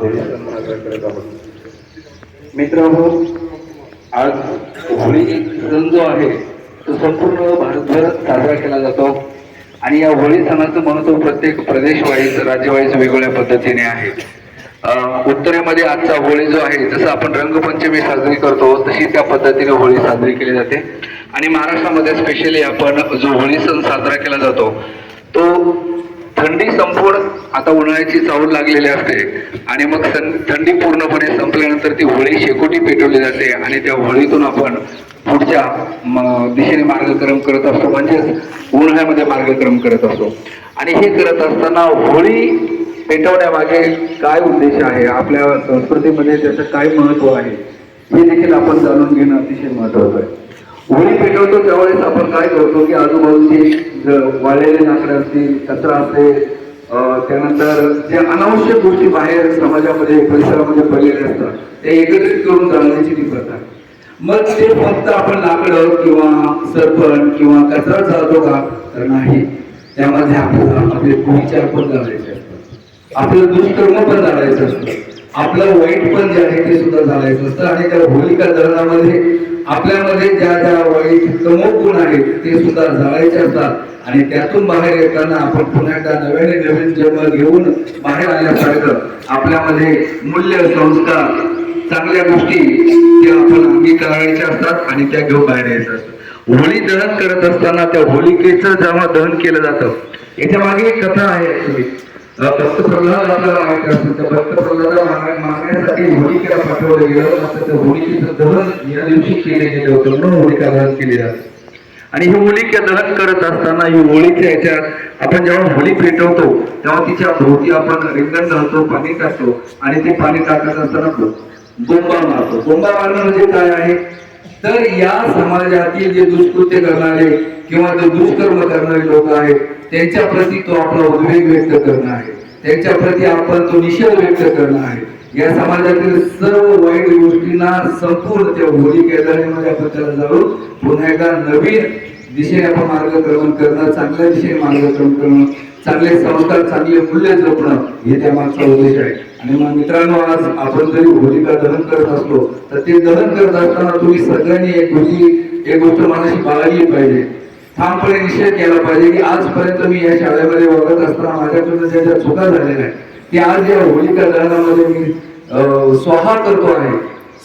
सण साजरा करत आहोत मित्रांनो आज होळी सण जो आहे तो संपूर्ण भारतभरात साजरा केला जातो. आणि या होळी सणाचं महत्त्व प्रत्येक प्रदेशवाईज राज्यवाईज वेगवेगळ्या पद्धतीने आहे. उत्तरेमध्ये आजचा होळी जो आहे जसं आपण रंगपंचमी साजरी करतो तशी त्या पद्धतीने होळी साजरी केली जाते. आणि महाराष्ट्रामध्ये स्पेशली आपण जो होळी सण साजरा केला जातो तो थंडी संपूर्ण आता उन्हाळ्याची चावल लागलेली असते. आणि मग सं- थंडी पूर्णपणे संपल्यानंतर ती होळी शेकोटी पेटवली जाते आणि त्या होळीतून आपण पुढच्या दिशेने मार्गक्रम करत असतो. म्हणजेच उन्हाळ्यामध्ये मार्गक्रम करत असतो. आणि हे करत असताना होळी पेटवण्यामागे काय उद्देश आहे? आपल्या संस्कृतीमध्ये त्याचं काय महत्त्व आहे? हे देखील आपण जाणून घेणं अतिशय महत्वाचं आहे. होळी पेटवतो त्यावेळेस आपण काय करतो की आजूबाजूचे वाळलेले नाकडे असतील कचरा असते त्यानंतर जे अनावश्यक गोष्टी बाहेर समाजामध्ये परिसरामध्ये पडलेल्या असतात ते एकत्रित करून जाण्याची ती प्रथा मग ते फक्त आपण लाकडं किंवा सरपण किंवा कचरा जाळतो का? तर नाही. त्यामध्ये आपल्याला आपले विचार पण जाणायचे असतात. आपलं दुष्कर्म पण जाणायचं असतं. आपलं वाईट पण जे आहे ते सुद्धा जाणायचं असतं आणि त्या होलिका दहनामध्ये आपल्यामध्ये ज्या ज्या वाईट तमो गुण आहेत ते सुद्धा जाळायचे असतात. आणि त्यातून बाहेर येताना आपण पुन्हा एकदा नव्याने नवीन जन्म घेऊन बाहेर आल्यासारखं आपल्यामध्ये मूल्य संस्कार चांगल्या गोष्टी त्या आपण अंगीकारायच्या असतात आणि त्या घेऊन बाहेर यायचं असतं. होळी दहन करत असताना त्या होलिकेचं जेव्हा दहन केलं जातं याच्या मागे एक कथा आहे आपल्याला माहिती मागण्यासाठी पाठवलं गेलं मात्र त्या होलिकेचं दहन या दिवशी केले गेले म्हणून होलिका दहन जाते. आणि ही होलिका दहन करत असताना ही होळीच्या याच्यात आपण जेव्हा होळी पेटवतो तेव्हा तिच्या भोवती आपण रिंगण घालतो पाणी टाकतो आणि ते पाणी टाकत असताना बोंबा मारतो. बोंबा मारणं म्हणजे काय आहे? तर या समाजातील जे दुष्कृत्य करणारे किंवा जे दुष्कर्म करणारे लोक आहेत त्यांच्या प्रती तो आपला उद्वेग व्यक्त करणं आहे. त्यांच्या प्रती आपण तो निषेध व्यक्त करणं आहे. या समाजातील सर्व वाईट गोष्टींना संपूर्ण त्या होली केंद्रामध्ये आपण त्याला जाऊन पुन्हा एकदा नवीन दिशेने आपण मार्गक्रमण करणं चांगल्या दिशेने मार्गक्रमण करणं चांगले संस्कार चांगले मूल्य जपणं हे त्या मागचा उद्देश आहे. आणि मग मित्रांनो आज आपण जरी होलिका दहन करत असलो तर ते दहन करत असताना तुम्ही सगळ्यांनी एक गोष्टी एक गोष्ट मनाशी बाळगली पाहिजे. ठामपणे निश्चय केला पाहिजे की आजपर्यंत मी या शाळेमध्ये वागत असताना माझ्याकडून ज्या ज्या चुका झालेल्या आहेत की आज या होलिका दहनामध्ये मी अं, स्वाहा करतो आहे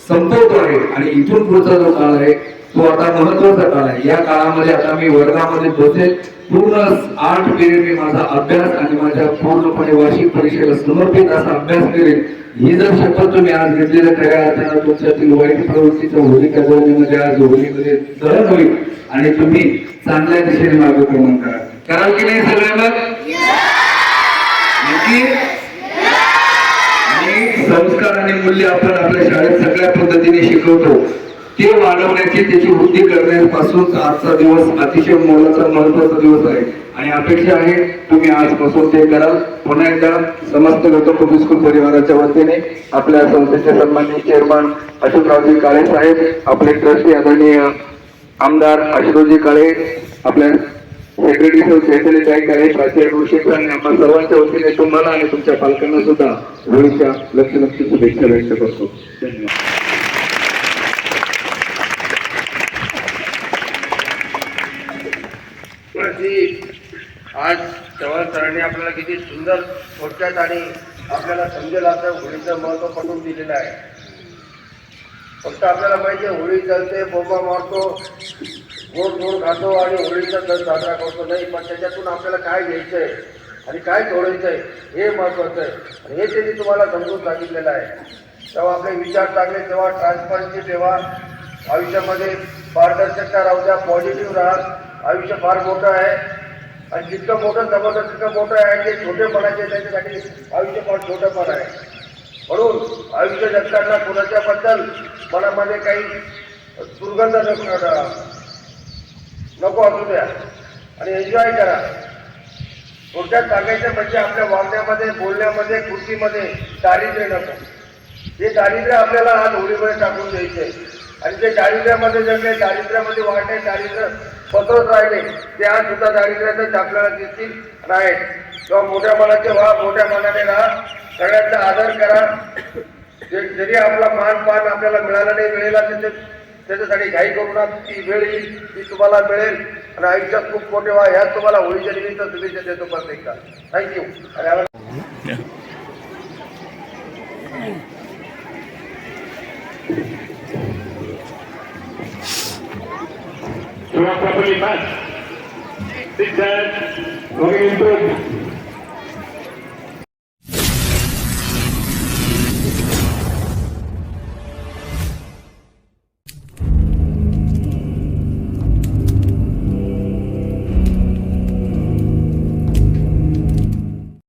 संपवतो आहे आणि इथून पुढचा जो काळ आहे तो आता महत्त्वाचा काळ आहे. या काळामध्ये आता मी वर्गामध्ये बसेल. पूर्ण आठ पिरियड मी माझा अभ्यास आणि माझ्या पूर्णपणे वार्षिक परीक्षेला समर्पित असा अभ्यास करेल ही जर शपथ तुम्ही आज घेतलेल्या खऱ्या अर्थानं तुमच्यातील वाईट प्रवृत्तीच्या होलिका जवळीमध्ये आज होलीमध्ये दहन होईल आणि तुम्ही चांगल्या दिशेने मार्गक्रमण करा. कराल की नाही सगळ्यांना? नक्की? संस्कार आणि मूल्य आपण आपल्या शाळेत सगळ्या पद्धतीने शिकवतो. ते वाढवण्याची त्याची वृद्धी करण्यापासून आजचा दिवस अतिशय मोलाचा महत्त्वाचा दिवस आहे. आणि अपेक्षा आहे तुम्ही आजपासून ते कराल. पुन्हा एकदा समस्त गौतम पब्लिक स्कूल परिवाराच्या वतीने आपल्या संस्थेचे सन्मान्य चेअरमन अशोकरावजी काळे साहेब आपले ट्रस्टी आदरणीय आमदार अशोकजी काळे आपल्या सेक्रेटरी सेक्रेटरी ताई काळे प्राचार्य ऋषिक आणि आम्हा सर्वांच्या वतीने तुम्हाला आणि तुमच्या पालकांना सुद्धा होळीच्या लक्ष लक्ष शुभेच्छा व्यक्त करतो. धन्यवाद. जी आज चव्हाण सरांनी आपल्याला किती सुंदर थोडक्यात आणि आपल्याला समजेल असं होळीचं महत्त्व पटवून दिलेलं आहे. फक्त आपल्याला माहिती आहे होळी चालते बोंबा मारतो गोड गोड खातो आणि होळीचा सण साजरा करतो. नाही पण त्याच्यातून आपल्याला काय घ्यायचं आहे आणि काय सोडायचंय हे महत्त्वाचं आहे. आणि हे त्यांनी तुम्हाला समजून सांगितलेलं आहे. तेव्हा आपले विचार चांगले तेव्हा ट्रान्सपरन्सी तेव्हा आयुष्यामध्ये पारदर्शकता राहू द्या पॉझिटिव्ह राहा. आयुष्य फार मोठं आहे. आणि जितकं मोठं जबरदस्त तितकं मोठं आहे आणि जे छोटेपणाचे त्याच्यासाठी आयुष्य फार छोटं पण आहे. म्हणून आयुष्य जगताना कुणाच्याबद्दल मनामध्ये काही दुर्गंध नको नको असू द्या. आणि एन्जॉय करा. थोडक्यात सांगायचं म्हणजे आपल्या वागण्यामध्ये बोलण्यामध्ये कृतीमध्ये दारिद्र्य नको. हे दारिद्र्य आपल्याला आज होळीमध्ये टाकून द्यायचे आणि ते दारिद्र्यामध्ये जगले दारिद्र्यामध्ये वाढले दारिद्र्य पसरत राहिले ते आज सुद्धा दारिद्र्यातच आपल्याला दिसतील. नाही किंवा मोठ्या मनाचे व्हा मोठ्या मनाने राहा. सगळ्यांचा आदर करा. जरी आपला मान पान आपल्याला मिळाला नाही वेळेला तिथे त्याच्यासाठी घाई करू ना ती वेळ येईल ती तुम्हाला मिळेल. आणि आयुष्यात खूप मोठे व्हा. ह्याच तुम्हाला होळीच्या निमित्त शुभेच्छा देतो परत एकदा thank you Tuan-tuan pelibat, sikap, orang